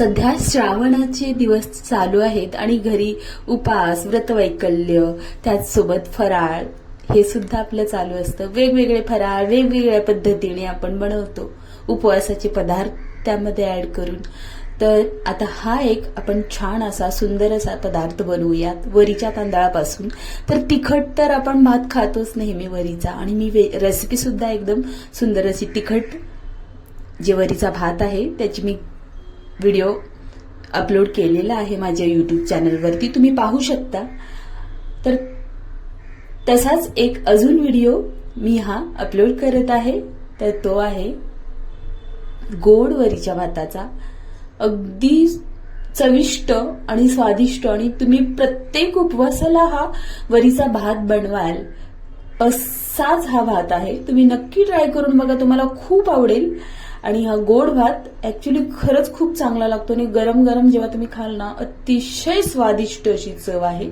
सध्या श्रावणाचे दिवस चालू आहेत आणि घरी उपास व्रतवैकल्य त्याचसोबत फराळ हे सुद्धा आपलं चालू असतं. वेगवेगळे फराळ वेगवेगळ्या पद्धतीने आपण बनवतो. उपवासाचे पदार्थ त्यामध्ये ऍड करून. तर आता हा एक आपण छान असा सुंदर असा पदार्थ बनवूयात वरीच्या तांदळापासून. तर तिखट तर आपण भात खातोच नेहमी वरीचा आणि मी रेसिपी सुद्धा एकदम सुंदर अशी तिखट जे वरीचा भात आहे त्याची मी व्हिडिओ अपलोड केलेला आहे माझ्या यूट्यूब चॅनलवरती तुम्ही पाहू शकता. तर तसाच एक अजून व्हिडिओ मी हा अपलोड करत आहे. तर तो आहे गोड वरीच्या भाताचा. अगदी चविष्ट आणि स्वादिष्ट आणि तुम्ही प्रत्येक उपवासाला हा वरीचा भात बनवाल. असाच हा भात आहे. तुम्ही नक्की ट्राय करून बघा. तुम्हाला खूप आवडेल. आणि हा गोड भात ऍक्च्युली खरंच खूप चांगला लागतो आणि गरम गरम जेव्हा तुम्ही खाल ना अतिशय स्वादिष्ट अशी चव आहे.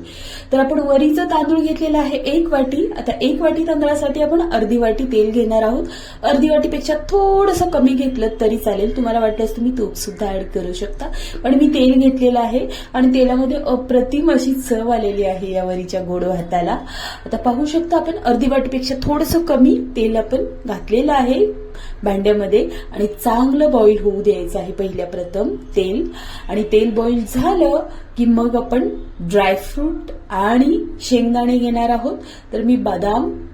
तर आपण वरीचं तांदूळ घेतलेला आहे एक वाटी. आता एक वाटी तांदळासाठी आपण अर्धी वाटी तेल घेणार आहोत. अर्धी वाटीपेक्षा थोडंसं कमी घेतलं तरी चालेल. तुम्हाला वाटल्यास तुम्ही तूप सुद्धा ऍड करू शकता. पण मी तेल घेतलेलं आहे आणि तेलामध्ये अप्रतिम अशी चव आलेली आहे या वरीच्या गोड भाताला. आता पाहू शकता आपण अर्धी वाटीपेक्षा थोडंसं कमी तेल आपण घातलेलं आहे. भांड्यामध्ये आणि चांगलं बॉईल होऊ द्यायचं आहे पहिल्या प्रथम तेल. आणि तेल बॉईल झालं की मग आपण ड्रायफ्रूट आणि शेंगदाणे घेणार आहोत. तर मी बदाम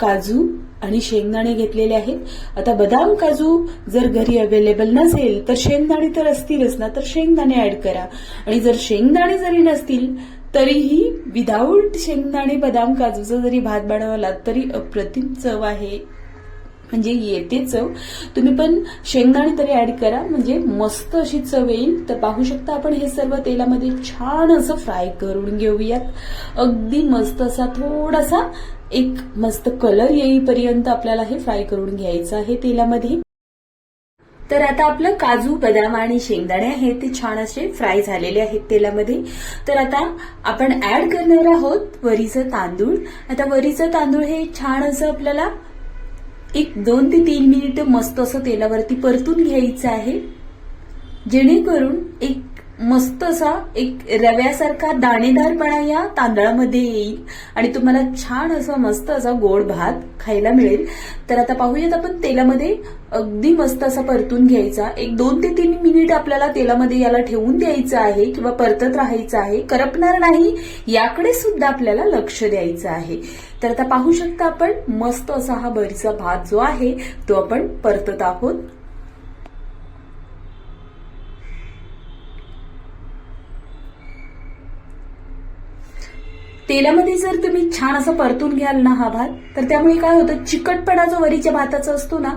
काजू आणि शेंगदाणे घेतलेले आहेत. आता बदाम काजू जर घरी अवेलेबल नसेल तर शेंगदाणे तर असतीलच ना तर शेंगदाणे ऍड करा. आणि जर शेंगदाणे जरी नसतील तरीही विदाऊट शेंगदाणे बदाम काजूचा जरी भात बनवला तरी अप्रतिम चव आहे. म्हणजे येते चव. तुम्ही पण शेंगदाणे तरी ऍड करा. म्हणजे मस्त अशी चव येईल. तर पाहू शकता आपण हे सर्व तेलामध्ये छान असं फ्राय करून घेऊयात. अगदी मस्त असा थोडासा एक मस्त कलर येईपर्यंत आपल्याला हे फ्राय करून घ्यायचं आहे तेलामध्ये. तर आता आपलं काजू बदाम आणि शेंगदाणे आहेत. ते छान असे फ्राय झालेले आहेत तेलामध्ये. तर आता आपण ऍड करणार आहोत वरीचं तांदूळ. आता वरीचं तांदूळ हे छान असं आपल्याला एक दोन ते तीन मिनिट मस्त असं तेलावरती परतून घ्यायचं आहे. जेणेकरून एक मस्त असा एक रव्यासारखा दाणेदारपणा या तांदळामध्ये येईल. आणि तुम्हाला छान असा मस्त असा गोड भात खायला मिळेल. तर आता पाहूयात आपण तेलामध्ये. अगदी मस्त असा परतून घ्यायचा. एक दोन ते तीन मिनिट आपल्याला तेलामध्ये याला ठेवून द्यायचं आहे किंवा परतत राहायचं आहे. करपणार नाही याकडे सुद्धा आपल्याला लक्ष द्यायचं आहे. तर आता पाहू शकता आपण मस्त असा हा बरीचा भात जो आहे तो आपण परतत आहोत. तेलामध्ये जर तुम्ही छान असं परतून घ्याल ना हा भात तर त्यामुळे काय होतं चिकटपणा जो वरीच्या भाताचा असतो ना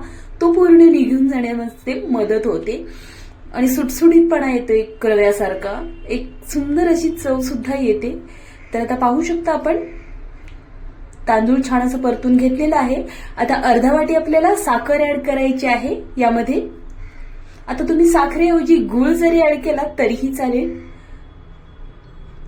तो पूर्ण निघून जाण्यामध्ये मदत होते. आणि सुटसुटीतपणा येतो एक कळव्यासारखा. एक सुंदर अशी चव सुद्धा येते. तर आता पाहू शकता आपण तांदूळ छान असं परतून घेतलेलं आहे. आता अर्धा वाटी आपल्याला साखर ऍड करायची आहे यामध्ये. आता तुम्ही साखरेऐवजी गुळ जरी ऍड केला तरीही चालेल.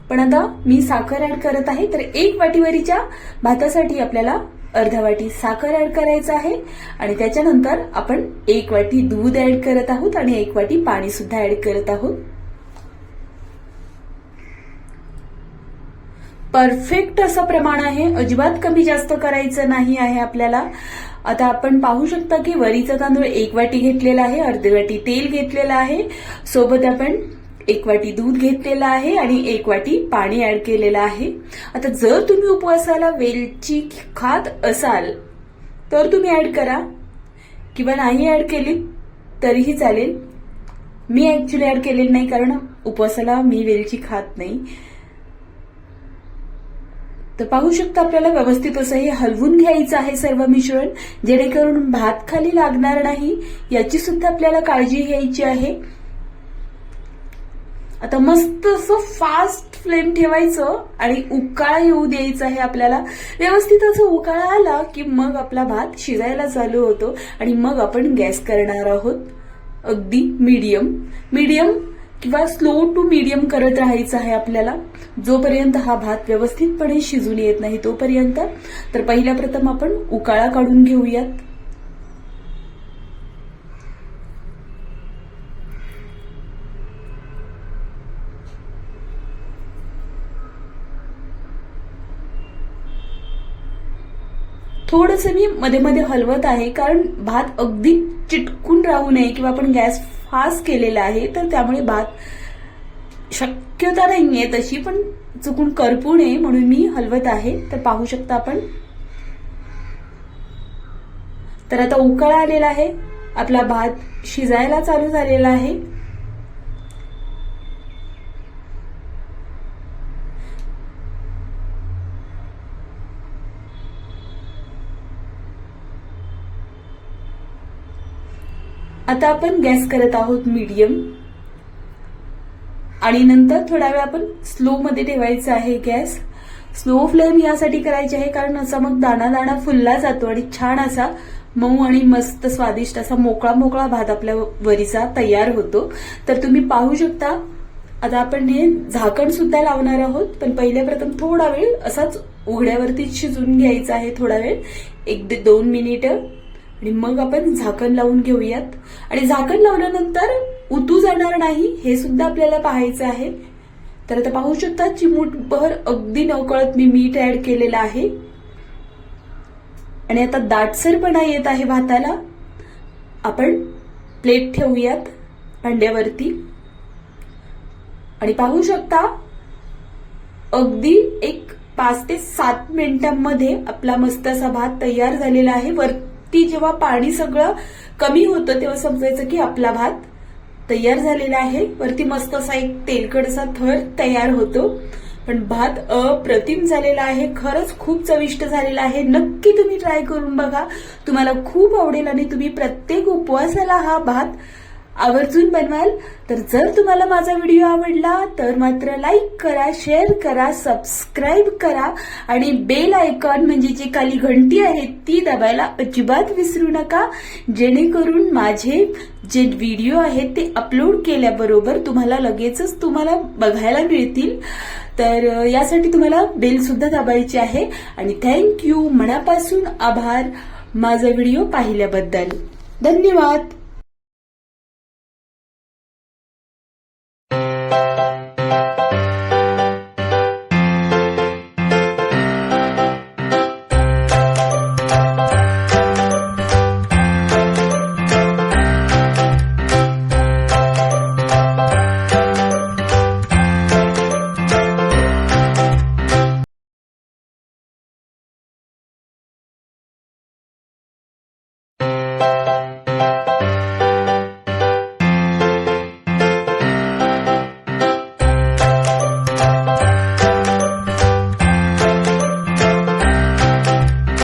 पण आता मी साखर ऍड करत आहे तर एक वाटीवरीच्या भातासाठी आपल्याला अर्धा वाटी साखर ऍड करायचं आहे. आणि त्याच्यानंतर आपण एक वाटी दूध ऍड करत आहोत आणि एक वाटी पाणी सुद्धा ऍड करत आहोत. परफेक्ट असं प्रमाण आहे. अजिबात कमी जास्त करायचं नाही आहे आपल्याला. आता आपण पाहू शकता की वरीचा तांदूळ एक वाटी घेतलेला आहे अर्धी वाटी तेल घेतलेलं आहे. सोबत आपण एक वाटी दूध घेतलेलं आहे आणि एक वाटी पाणी ऍड केलेलं आहे. आता जर तुम्ही उपवासाला वेलची खात असाल तर तुम्ही ऍड करा. किंवा नाही ऍड केली तरीही चालेल. मी ऍक्च्युली ऍड केलेली नाही कारण उपवासाला मी वेलची खात नाही. तर पाहू शकता आपल्याला व्यवस्थित असं हे हलवून घ्यायचं आहे सर्व मिश्रण. जेणेकरून भात खाली लागणार नाही याची सुद्धा आपल्याला काळजी घ्यायची आहे. आता मस्त असं फास्ट फ्लेम ठेवायचं आणि उकाळा येऊ द्यायचा आहे आपल्याला. व्यवस्थित असं उकाळा आला की मग आपला भात शिजायला चालू होतो आणि मग आपण गॅस करणार आहोत. अगदी मीडियम मीडियम किंवा स्लो टू मीडियम करत राहायचं आहे आपल्याला. जोपर्यंत हा भात व्यवस्थितपणे शिजून येत नाही तोपर्यंत. तर पहिल्या प्रथम आपण उकाळा काढून घेऊयात. थोडंसं मी मध्ये मध्ये हलवत आहे कारण भात अगदी चिटकून राहू नये किंवा आपण गॅस फास्ट केलेला आहे तर त्यामुळे भात शक्यता नाहीये तशी पण चुकून करपू नये म्हणून मी हलवत आहे. तर पाहू शकता आपण. तर आता उकळा आलेला आहे. आपला भात शिजायला चालू झालेला आहे. आता आपण गॅस करत आहोत मीडियम आणि नंतर थोडा वेळ आपण स्लो मध्ये ठेवायचा आहे गॅस स्लो फ्लेम यासाठी करायची आहे कारण असा मग दाणा दाणा फुलला जातो आणि छान असा मऊ आणि मस्त स्वादिष्ट असा मोकळा मोकळा भात आपल्या वरीचा तयार होतो. तर तुम्ही पाहू शकता आता आपण हे झाकण सुद्धा लावणार आहोत पण पहिले प्रथम थोडा वेळ असाच उघड्यावरती शिजून घ्यायचा आहे थोडा वेळ. एक दोन मिनिटं आणि मग आपण झाकण लावून घेऊयात. आणि झाकण लावल्यानंतर उतू जाणार नाही हे सुद्धा आपल्याला पाहायचं आहे. तर आता पाहू शकता चिमूटभर अगदी नकळत मी मीठ ऍड केलेलं आहे. आणि आता दाटसरपणा येत आहे भाताला. आपण प्लेट ठेवूयात भांड्यावरती आणि पाहू शकता अगदी एक पाच ते सात मिनिटांमध्ये आपला मस्त असा भात तयार झालेला आहे. ती जेव्हा पाणी सगळं कमी होतं तेव्हा समजायचं की आपला भात तयार झालेला आहे. वरती मस्त असा एक तेलकडचा थर तयार होतो. पण भात अप्रतिम झालेला आहे. खरंच खूप चविष्ट झालेला आहे. नक्की तुम्ही ट्राय करून बघा. तुम्हाला खूप आवडेल आणि तुम्ही प्रत्येक उपवासाला हा भात आवर्जून बनवाल. तर जर तुम्हाला माझा व्हिडिओ आवडला तर मात्र लाईक करा शेअर करा सबस्क्राईब करा. आणि बेल आयकॉन म्हणजे जी खाली घंटी आहे ती दाबायला अजिबात विसरू नका. जेणेकरून माझे जे व्हिडिओ आहेत ते अपलोड केल्याबरोबर तुम्हाला लगेचच तुम्हाला बघायला मिळतील. तर यासाठी तुम्हाला बेल सुद्धा दाबायची आहे. आणि थँक्यू मनापासून आभार. माझा व्हिडिओ पाहिल्याबद्दल. धन्यवाद. Thank you.